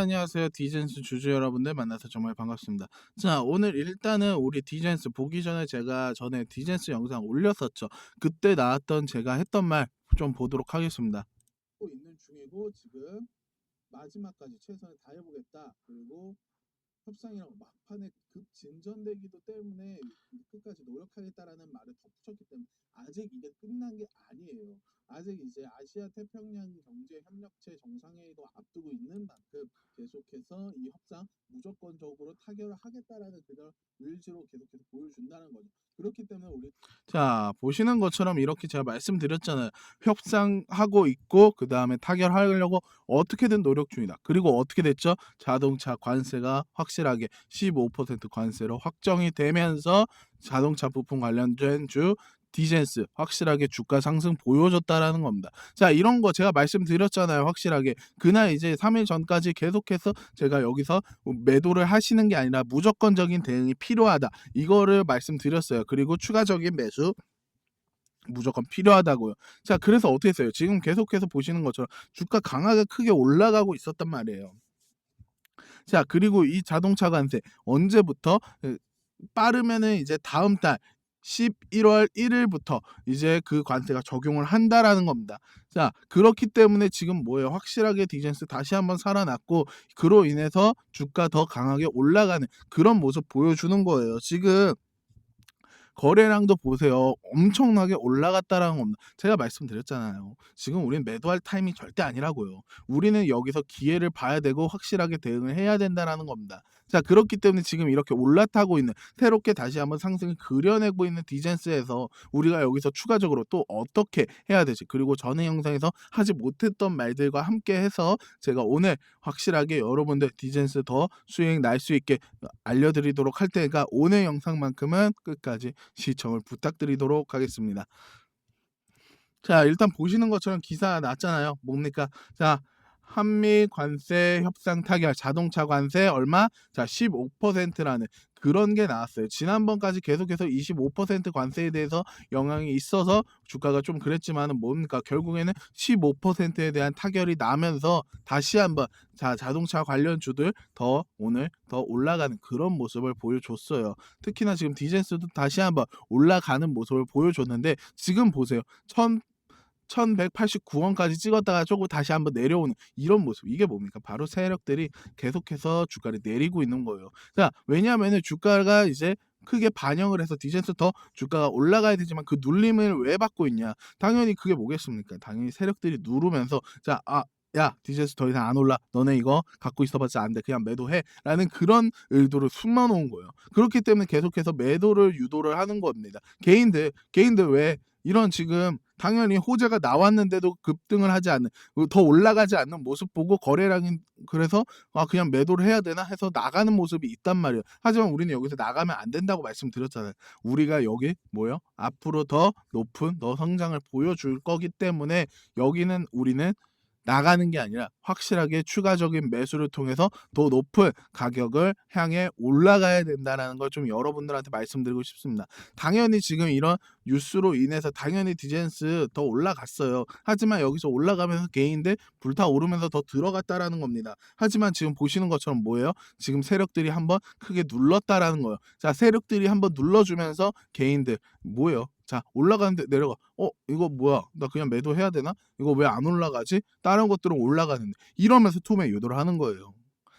안녕하세요. 디젠스 주주 여러분들 만나서 정말 반갑습니다. 자, 오늘 일단은 우리 디젠스 보기 전에 제가 전에 디젠스 영상 올렸었죠. 그때 나왔던 제가 했던 말 좀 보도록 하겠습니다. 있는 중이고 지금 마지막까지 최선을 다해보겠다. 그리고 협상이랑 막판에 급 진전되기도 때문에 끝까지 노력하겠다라는 말을 덧붙였기 때문에 아직 이게 끝난 게 아니에요. 아직 이제 아시아 태평양 경제 협력체 정상회의도 앞두고 있는 만큼 계속해서 이 협상 무조건적으로 타결을 하겠다라는 그런 의지로 계속해서 보여준다는 거죠. 그렇기 때문에 우리 자 보시는 것처럼 이렇게 제가 말씀드렸잖아요. 협상하고 있고 그 다음에 타결하려고 어떻게든 노력 중이다. 그리고 어떻게 됐죠? 자동차 관세가 확실하게 15% 관세로 확정이 되면서 자동차 부품 관련된 주 디젠스 확실하게 주가 상승 보여줬다라는 겁니다. 자 이런 거 제가 말씀드렸잖아요. 확실하게 그날 이제 3일 전까지 계속해서 제가 여기서 매도를 하시는 게 아니라 무조건적인 대응이 필요하다. 이거를 말씀드렸어요. 그리고 추가적인 매수 무조건 필요하다고요. 자, 그래서 어떻게 했어요? 지금 계속해서 보시는 것처럼 주가 강하게 크게 올라가고 있었단 말이에요. 자, 그리고 이 자동차 관세 언제부터 그 빠르면은 이제 다음 달 11월 1일부터 이제 그 관세가 적용을 한다라는 겁니다. 자, 그렇기 때문에 지금 뭐예요? 확실하게 디젠스 다시 한번 살아났고 그로 인해서 주가 더 강하게 올라가는 그런 모습 보여주는 거예요. 지금 거래량도 보세요. 엄청나게 올라갔다라는 겁니다. 제가 말씀드렸잖아요. 지금 우리는 매도할 타임이 절대 아니라고요. 우리는 여기서 기회를 봐야 되고 확실하게 대응을 해야 된다라는 겁니다. 자, 그렇기 때문에 지금 이렇게 올라타고 있는 새롭게 다시 한번 상승을 그려내고 있는 디젠스에서 우리가 여기서 추가적으로 또 어떻게 해야 되지? 그리고 전에 영상에서 하지 못했던 말들과 함께 해서 제가 오늘 확실하게 여러분들 디젠스 더 수익 날 수 있게 알려드리도록 할 테니까 오늘 영상만큼은 끝까지 시청을 부탁드리도록 하겠습니다. 자, 일단 보시는 것처럼 기사 났잖아요. 뭡니까? 자, 한미 관세 협상 타결 자동차 관세 얼마? 자, 15%라는 그런 게 나왔어요. 지난번까지 계속해서 25% 관세에 대해서 영향이 있어서 주가가 좀 그랬지만은 뭡니까? 결국에는 15%에 대한 타결이 나면서 다시 한번 자, 자동차 관련 주들 더 오늘 더 올라가는 그런 모습을 보여줬어요. 특히나 지금 디젠스도 다시 한번 올라가는 모습을 보여줬는데 지금 보세요. 1000 1189원까지 찍었다가 조금 다시 한번 내려오는 이런 모습. 이게 뭡니까? 바로 세력들이 계속해서 주가를 내리고 있는 거예요. 자, 왜냐하면은 주가가 이제 크게 반영을 해서 디젠스 더 주가가 올라가야 되지만 그 눌림을 왜 받고 있냐? 당연히 그게 뭐겠습니까? 당연히 세력들이 누르면서 자, 아, 야, 디젠스 더 이상 안 올라. 너네 이거 갖고 있어봤자 안 돼. 그냥 매도해. 라는 그런 의도를 숨어놓은 거예요. 그렇기 때문에 계속해서 매도를 유도를 하는 겁니다. 개인들, 개인들 왜 이런 지금 당연히 호재가 나왔는데도 급등을 하지 않는 그더 올라가지 않는 모습 보고 거래량이 그래서 아 그냥 매도를 해야 되나 해서 나가는 모습이 있단 말이에요. 하지만 우리는 여기서 나가면 안 된다고 말씀드렸잖아요. 우리가 여기 뭐요? 앞으로 더 높은 더 성장을 보여줄 거기 때문에 여기는 우리는 나가는 게 아니라 확실하게 추가적인 매수를 통해서 더 높은 가격을 향해 올라가야 된다라는 걸 좀 여러분들한테 말씀드리고 싶습니다. 당연히 지금 이런 뉴스로 인해서 당연히 디젠스 더 올라갔어요. 하지만 여기서 올라가면서 개인들 불타오르면서 더 들어갔다라는 겁니다. 하지만 지금 보시는 것처럼 뭐예요? 지금 세력들이 한번 크게 눌렀다라는 거예요. 자, 세력들이 한번 눌러주면서 개인들 뭐예요? 자 올라가는데 내려가 어 이거 뭐야? 나 그냥 매도해야 되나? 이거 왜 안 올라가지? 다른 것들은 올라가는데. 이러면서 투매 유도를 하는 거예요.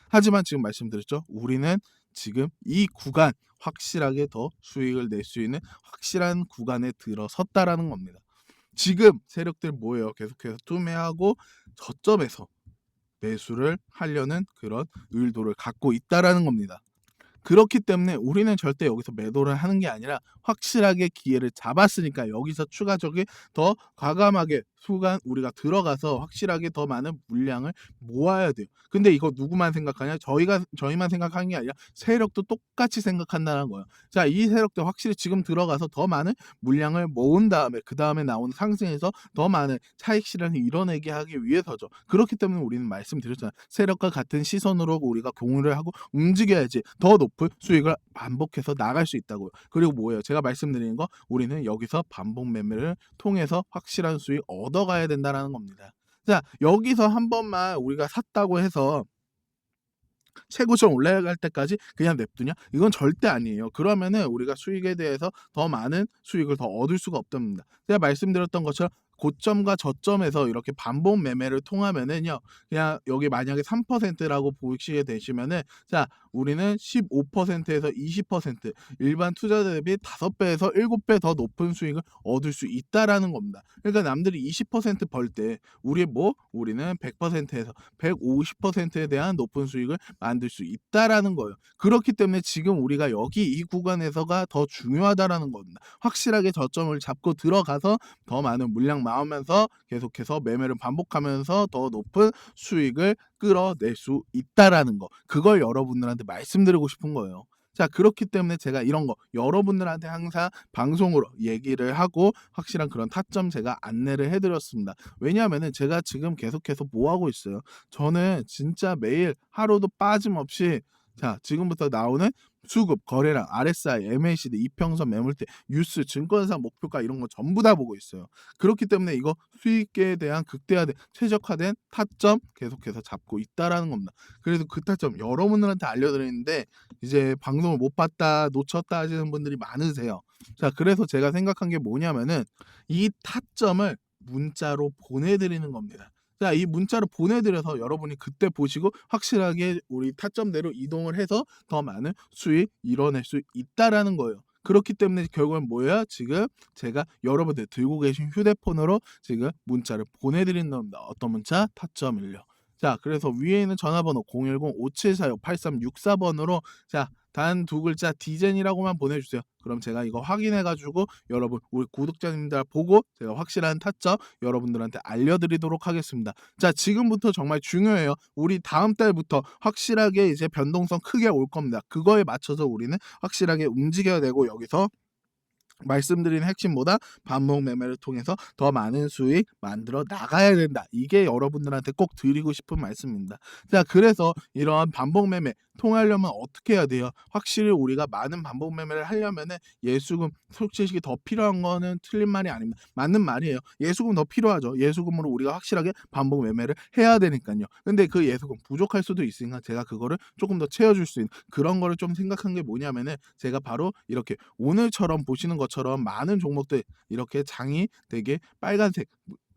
하지만 지금 말씀드렸죠? 우리는 지금 이 구간 확실하게 더 수익을 낼 수 있는 확실한 구간에 들어섰다라는 겁니다. 지금 세력들 뭐예요? 계속해서 투매하고 저점에서 매수를 하려는 그런 의도를 갖고 있다라는 겁니다. 그렇기 때문에 우리는 절대 여기서 매도를 하는 게 아니라 확실하게 기회를 잡았으니까 여기서 추가적인 더 과감하게 수간 우리가 들어가서 확실하게 더 많은 물량을 모아야 돼요. 근데 이거 누구만 생각하냐? 저희가 저희만 생각하는 게 아니라 세력도 똑같이 생각한다는 거예요. 자, 이 세력도 확실히 지금 들어가서 더 많은 물량을 모은 다음에 그 다음에 나오는 상승에서 더 많은 차익 실현을 이뤄내게 하기 위해서죠. 그렇기 때문에 우리는 말씀드렸잖아요. 세력과 같은 시선으로 우리가 공유를 하고 움직여야지 더 높은 수익을 반복해서 나갈 수 있다고요. 그리고 뭐예요? 제가 말씀드리는 거 우리는 여기서 반복 매매를 통해서 확실한 수익 얻어가야 된다라는 겁니다. 자, 여기서 한 번만 우리가 샀다고 해서 최고점 올라갈 때까지 그냥 냅두냐? 이건 절대 아니에요. 그러면은 우리가 수익에 대해서 더 많은 수익을 더 얻을 수가 없답니다. 제가 말씀드렸던 것처럼 고점과 저점에서 이렇게 반복 매매를 통하면은요. 그냥 여기 만약에 3%라고 보시게 되시면은 자, 우리는 15%에서 20% 일반 투자 대비 5배에서 7배 더 높은 수익을 얻을 수 있다라는 겁니다. 그러니까 남들이 20%벌 때 우리 뭐 우리는 100%에서 150%에 대한 높은 수익을 만들 수 있다라는 거예요. 그렇기 때문에 지금 우리가 여기 이 구간에서가 더 중요하다라는 겁니다. 확실하게 저점을 잡고 들어가서 더 많은 물량 나오면서 계속해서 매매를 반복하면서 더 높은 수익을 끌어낼 수 있다라는 거. 그걸 여러분들한테 말씀드리고 싶은 거예요. 자, 그렇기 때문에 제가 이런 거 여러분들한테 항상 방송으로 얘기를 하고 확실한 그런 타점 제가 안내를 해 드렸습니다. 왜냐하면은 제가 지금 계속해서 뭐 하고 있어요? 저는 진짜 매일 하루도 빠짐없이 자, 지금부터 나오는 수급, 거래량, RSI, MACD, 이평선, 매물대, 뉴스, 증권사 목표가 이런 거 전부 다 보고 있어요. 그렇기 때문에 이거 수익에 대한 극대화된 최적화된 타점 계속해서 잡고 있다라는 겁니다. 그래서 그 타점 여러분들한테 알려드리는데 이제 방송을 못 봤다, 놓쳤다 하시는 분들이 많으세요. 자, 그래서 제가 생각한 게 뭐냐면은 이 타점을 문자로 보내드리는 겁니다. 자, 이 문자로 보내드려서 여러분이 그때 보시고 확실하게 우리 타점대로 이동을 해서 더 많은 수익 이뤄낼 수 있다라는 거예요. 그렇기 때문에 결국은 뭐예요? 지금 제가 여러분들 들고 계신 휴대폰으로 지금 문자를 보내드리는 겁니다. 어떤 문자? 타점을요. 자, 그래서 위에 있는 전화번호 010-5746-8364번으로 자, 단 두 글자 디젠이라고만 보내주세요. 그럼 제가 이거 확인해가지고 여러분 우리 구독자님들 보고 제가 확실한 타점 여러분들한테 알려드리도록 하겠습니다. 자 지금부터 정말 중요해요. 우리 다음 달부터 확실하게 이제 변동성 크게 올 겁니다. 그거에 맞춰서 우리는 확실하게 움직여야 되고 여기서 말씀드린 핵심보다 반복 매매를 통해서 더 많은 수익 만들어 나가야 된다. 이게 여러분들한테 꼭 드리고 싶은 말씀입니다. 자, 그래서 이러한 반복 매매 통하려면 어떻게 해야 돼요? 확실히 우리가 많은 반복 매매를 하려면은 예수금 솔직히 더 필요한 거는 틀린 말이 아닙니다. 맞는 말이에요. 예수금 더 필요하죠. 예수금으로 우리가 확실하게 반복 매매를 해야 되니까요. 근데 그 예수금 부족할 수도 있으니까 제가 그거를 조금 더 채워줄 수 있는 그런 거를 좀 생각한 게 뭐냐면은 제가 바로 이렇게 오늘처럼 보시는 것 처럼 많은 종목들 이렇게 장이 되게 빨간색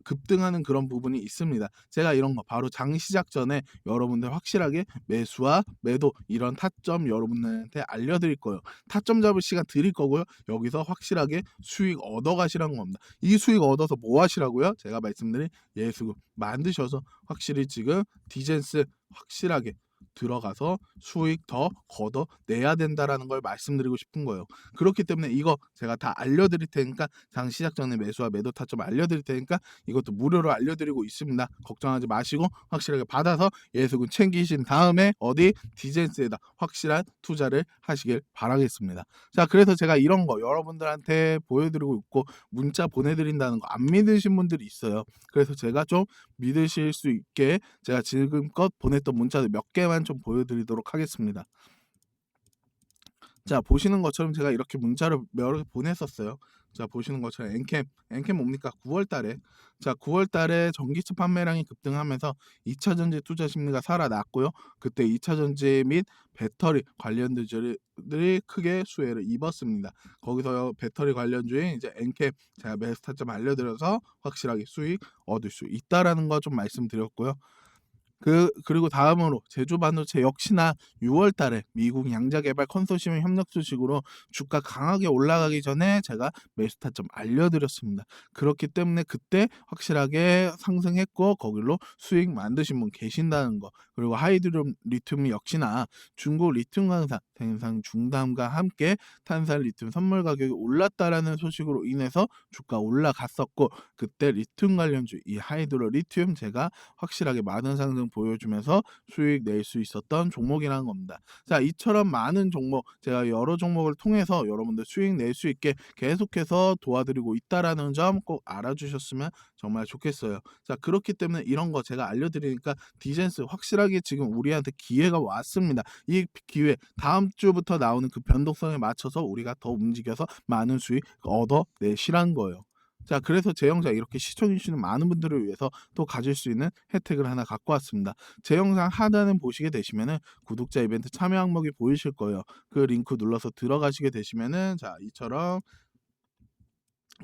급등하는 그런 부분이 있습니다. 제가 이런 거 바로 장 시작 전에 여러분들 확실하게 매수와 매도 이런 타점 여러분들한테 알려드릴 거예요. 타점 잡을 시간 드릴 거고요. 여기서 확실하게 수익 얻어 가시라는 겁니다. 이 수익 얻어서 뭐 하시라고요? 제가 말씀드린 예수금 만드셔서 확실히 지금 디젠스 확실하게 들어가서 수익 더 걷어내야 된다라는 걸 말씀드리고 싶은 거예요. 그렇기 때문에 이거 제가 다 알려드릴 테니까 장 시작 전에 매수와 매도 타점 알려드릴 테니까 이것도 무료로 알려드리고 있습니다. 걱정하지 마시고 확실하게 받아서 예수금 챙기신 다음에 어디 디젠스에다 확실한 투자를 하시길 바라겠습니다. 자 그래서 제가 이런 거 여러분들한테 보여드리고 있고 문자 보내드린다는 거 안 믿으신 분들이 있어요. 그래서 제가 좀 믿으실 수 있게 제가 지금껏 보냈던 문자들 몇 개만 좀 보여드리도록 하겠습니다. 자 보시는 것처럼 제가 이렇게 문자를 여러 개 보냈었어요. 자 보시는 것처럼 엔캠 엔캠 뭡니까 9월 달에 자 9월 달에 전기차 판매량이 급등하면서 2차 전지 투자 심리가 살아났고요. 그때 2차 전지 및 배터리 관련주들이 크게 수혜를 입었습니다. 거기서 배터리 관련주인 이제 엔캠 제가 매수 타점 알려드려서 확실하게 수익 얻을 수 있다라는 거 좀 말씀드렸고요. 그 그리고 다음으로 제조 반도체 역시나 6월 달에 미국 양자 개발 컨소시엄 협력 소식으로 주가 강하게 올라가기 전에 제가 매수 타점 알려드렸습니다. 그렇기 때문에 그때 확실하게 상승했고 거길로 수익 만드신 분 계신다는 거 그리고 하이드로 리튬 역시나 중국 리튬 강산 생산 중단과 함께 탄산 리튬 선물 가격이 올랐다라는 소식으로 인해서 주가 올라갔었고 그때 리튬 관련주 이 하이드로 리튬 제가 확실하게 많은 상승 보여주면서 수익 낼 수 있었던 종목이라는 겁니다. 자, 이처럼 많은 종목 제가 여러 종목을 통해서 여러분들 수익 낼 수 있게 계속해서 도와드리고 있다라는 점 꼭 알아주셨으면 정말 좋겠어요. 자, 그렇기 때문에 이런 거 제가 알려드리니까 디젠스 확실하게 지금 우리한테 기회가 왔습니다. 이 기회 다음 주부터 나오는 그 변동성에 맞춰서 우리가 더 움직여서 많은 수익 얻어내시란 거예요. 자 그래서 제 영상 이렇게 시청해 주시는 많은 분들을 위해서 또 가질 수 있는 혜택을 하나 갖고 왔습니다. 제 영상 하단을 보시게 되시면은 구독자 이벤트 참여 항목이 보이실 거예요. 그 링크 눌러서 들어가시게 되시면은 자 이처럼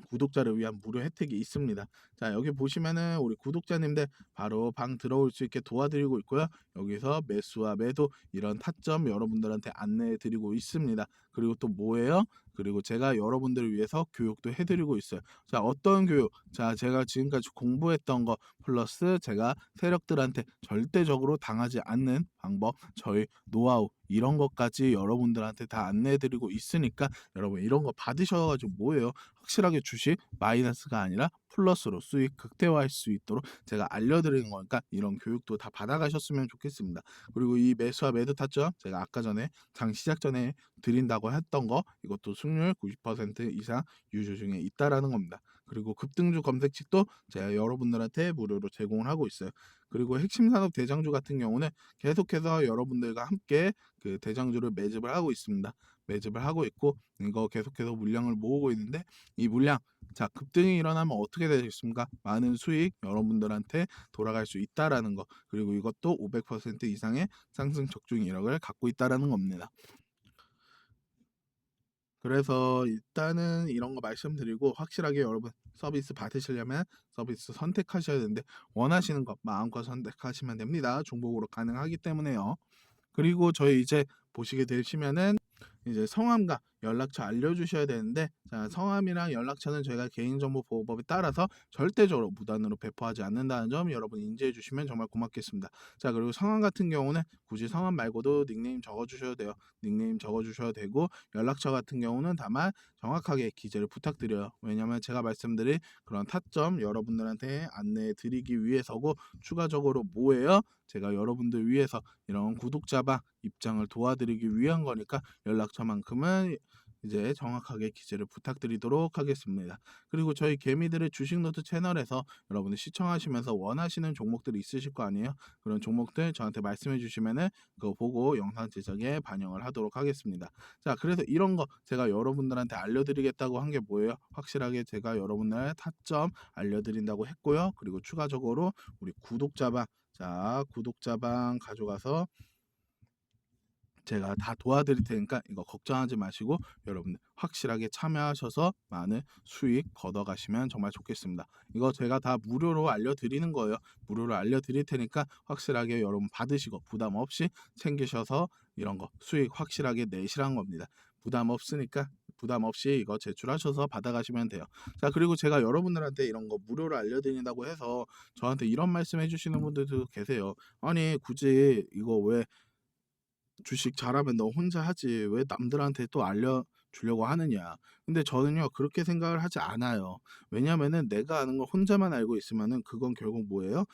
구독자를 위한 무료 혜택이 있습니다. 자 여기 보시면은 우리 구독자님들 바로 방 들어올 수 있게 도와드리고 있고요. 여기서 매수와 매도 이런 타점 여러분들한테 안내해 드리고 있습니다. 그리고 또 뭐예요? 그리고 제가 여러분들을 위해서 교육도 해드리고 있어요. 자 어떤 교육? 자 제가 지금까지 공부했던 거 플러스 제가 세력들한테 절대적으로 당하지 않는 방법, 저희 노하우 이런 것까지 여러분들한테 다 안내해드리고 있으니까 여러분 이런 거 받으셔가지고 뭐예요? 확실하게 주식 마이너스가 아니라 플러스로 수익 극대화할 수 있도록 제가 알려드리는 거니까 이런 교육도 다 받아가셨으면 좋겠습니다. 그리고 이 매수와 매도 타점 제가 아까 전에 장 시작 전에 드린다고 했던 거 이것도 승률 90% 이상 유저 중에 있다라는 겁니다. 그리고 급등주 검색식도 제가 여러분들한테 무료로 제공을 하고 있어요. 그리고 핵심 산업 대장주 같은 경우는 계속해서 여러분들과 함께 그 대장주를 매집을 하고 있습니다. 매집을 하고 있고 이거 계속해서 물량을 모으고 있는데 이 물량 자 급등이 일어나면 어떻게 되겠습니까? 많은 수익 여러분들한테 돌아갈 수 있다라는 거 그리고 이것도 500% 이상의 상승 적중 이력을 갖고 있다라는 겁니다. 그래서 일단은 이런 거 말씀드리고 확실하게 여러분 서비스 받으시려면 서비스 선택하셔야 되는데 원하시는 것 마음껏 선택하시면 됩니다. 중복으로 가능하기 때문에요. 그리고 저희 이제 보시게 되시면은 이제 성함과 연락처 알려주셔야 되는데 자 성함이랑 연락처는 저희가 개인정보 보호법에 따라서 절대적으로 무단으로 배포하지 않는다는 점 여러분 인지해 주시면 정말 고맙겠습니다. 자 그리고 성함 같은 경우는 굳이 성함 말고도 닉네임 적어 주셔도 돼요. 닉네임 적어 주셔도 되고 연락처 같은 경우는 다만 정확하게 기재를 부탁드려요. 왜냐하면 제가 말씀드린 그런 타점 여러분들한테 안내해 드리기 위해서고 추가적으로 뭐예요? 제가 여러분들 위해서 이런 구독자방 입장을 도와드리기 위한 거니까 연락처만큼은 이제 정확하게 기재를 부탁드리도록 하겠습니다. 그리고 저희 개미들의 주식노트 채널에서 여러분들 시청하시면서 원하시는 종목들이 있으실 거 아니에요? 그런 종목들 저한테 말씀해 주시면은 그거 보고 영상 제작에 반영을 하도록 하겠습니다. 자, 그래서 이런 거 제가 여러분들한테 알려드리겠다고 한 게 뭐예요? 확실하게 제가 여러분들 타점 알려드린다고 했고요. 그리고 추가적으로 우리 구독자방 자 구독자방 가져가서 제가 다 도와드릴 테니까 이거 걱정하지 마시고 여러분들 확실하게 참여하셔서 많은 수익 걷어가시면 정말 좋겠습니다. 이거 제가 다 무료로 알려드리는 거예요. 무료로 알려드릴 테니까 확실하게 여러분 받으시고 부담 없이 챙기셔서 이런 거 수익 확실하게 내시라는 겁니다. 부담 없으니까 부담 없이 이거 제출하셔서 받아가시면 돼요. 자 그리고 제가 여러분들한테 이런 거 무료로 알려드린다고 해서 저한테 이런 말씀 해주시는 분들도 계세요. 아니 굳이 이거 왜 주식 잘하면 너 혼자 하지 왜 남들한테 또 알려 주려고 하느냐. 근데 저는요 그렇게 생각을 하지 않아요. 왜냐면은 내가 아는 걸 혼자만 알고 있으면은 그건 결국 뭐예요?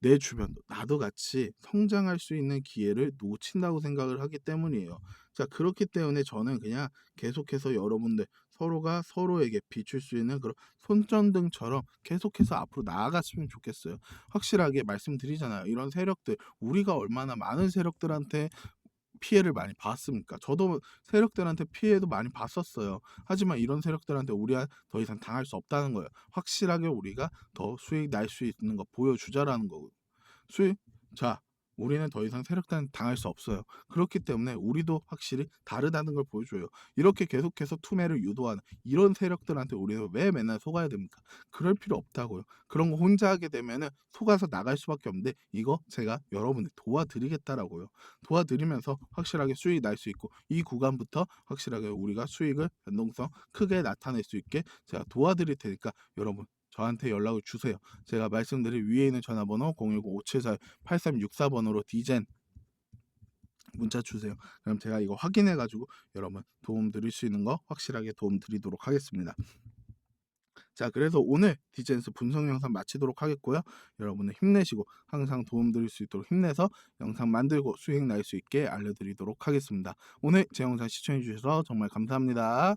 내 주변 나도 같이 성장할 수 있는 기회를 놓친다고 생각을 하기 때문이에요. 자 그렇기 때문에 저는 그냥 계속해서 여러분들 서로가 서로에게 비출 수 있는 그런 손전등처럼 계속해서 앞으로 나아갔으면 좋겠어요. 확실하게 말씀드리잖아요. 이런 세력들 우리가 얼마나 많은 세력들한테 피해를 많이 봤습니까? 저도 세력들한테 피해도 많이 봤었어요. 하지만 이런 세력들한테 우리가 더 이상 당할 수 없다는 거예요. 확실하게 우리가 더 수익 날 수 있는 거 보여주자라는 거고. 수익 자 우리는 더 이상 세력단 당할 수 없어요. 그렇기 때문에 우리도 확실히 다르다는 걸 보여줘요. 이렇게 계속해서 투매를 유도하는 이런 세력들한테 우리가 왜 맨날 속아야 됩니까? 그럴 필요 없다고요. 그런 거 혼자 하게 되면은 속아서 나갈 수밖에 없는데 이거 제가 여러분들 도와드리겠다라고요. 도와드리면서 확실하게 수익 날 수 있고 이 구간부터 확실하게 우리가 수익을 변동성 크게 나타낼 수 있게 제가 도와드릴 테니까 여러분 저한테 연락을 주세요. 제가 말씀드린 위에 있는 전화번호 010-574-8364번으로 디젠 문자 주세요. 그럼 제가 이거 확인해 가지고 여러분 도움 드릴 수 있는 거 확실하게 도움 드리도록 하겠습니다. 자, 그래서 오늘 디젠스 분석 영상 마치도록 하겠고요. 여러분들 힘내시고 항상 도움 드릴 수 있도록 힘내서 영상 만들고 수익 날 수 있게 알려드리도록 하겠습니다. 오늘 제 영상 시청해 주셔서 정말 감사합니다.